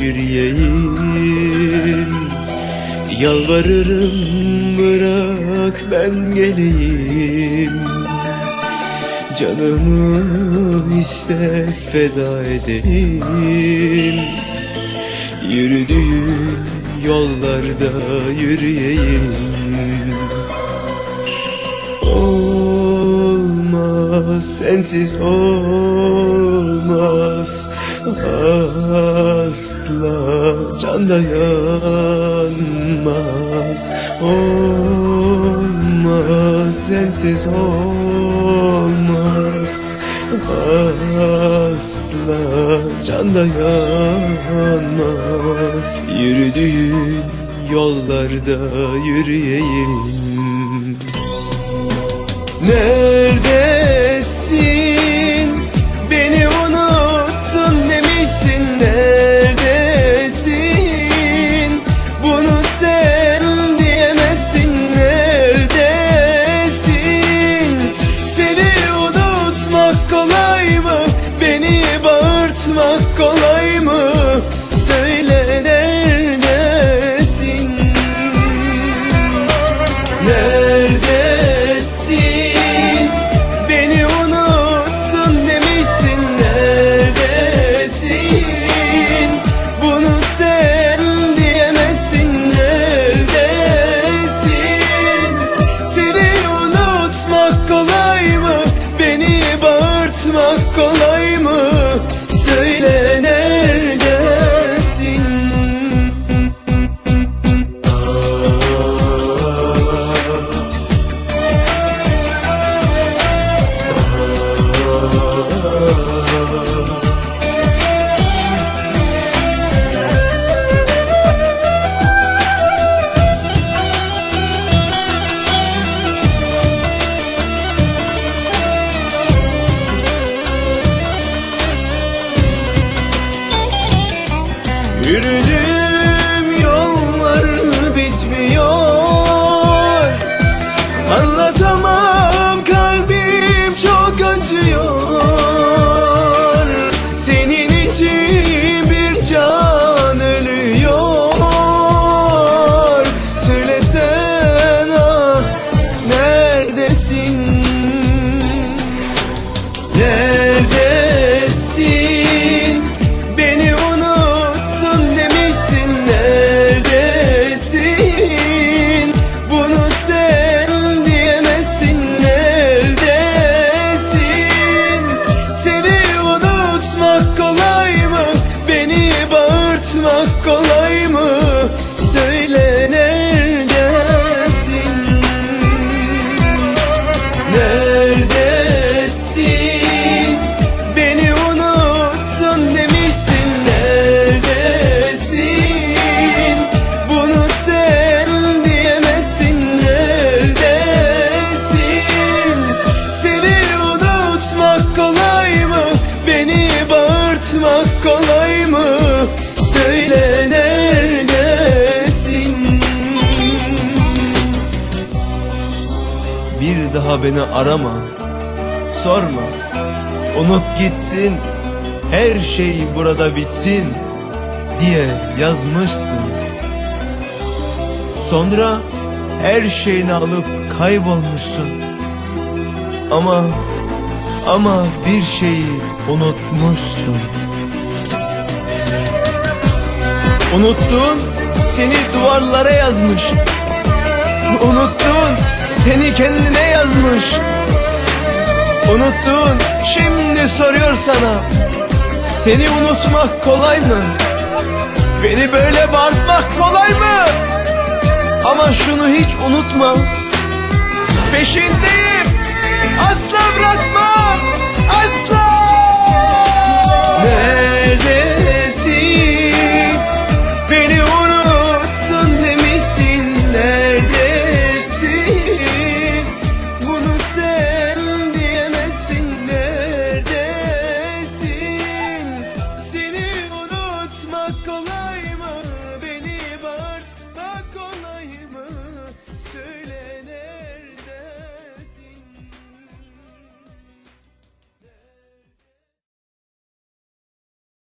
yürüyeyim Yalvarırım bırak ben geleyim. Canımı iste feda edeyim. Yürüdüğüm yollarda yürüyeyim Olmaz sensiz olmaz Asla can dayanmaz Olmaz sensiz olmaz Asla can dayanmaz Yürüdüğün yollarda yürüyeyim Neredesin? Bağırtmak bağırtmak daha beni arama Sorma. Unut gitsin Her şey burada bitsin Diye yazmışsın. Sonra her şeyini alıp kaybolmuşsun. Ama Ama bir şeyi unutmuşsun. Unuttun seni duvarlara yazmış. Unuttun seni kendine yazmış. Unuttun şimdi soruyor sana. Seni unutmak kolay mı? Beni böyle bağırtmak kolay mı? Ama şunu hiç unutma. Peşindeyim. Asla bırakma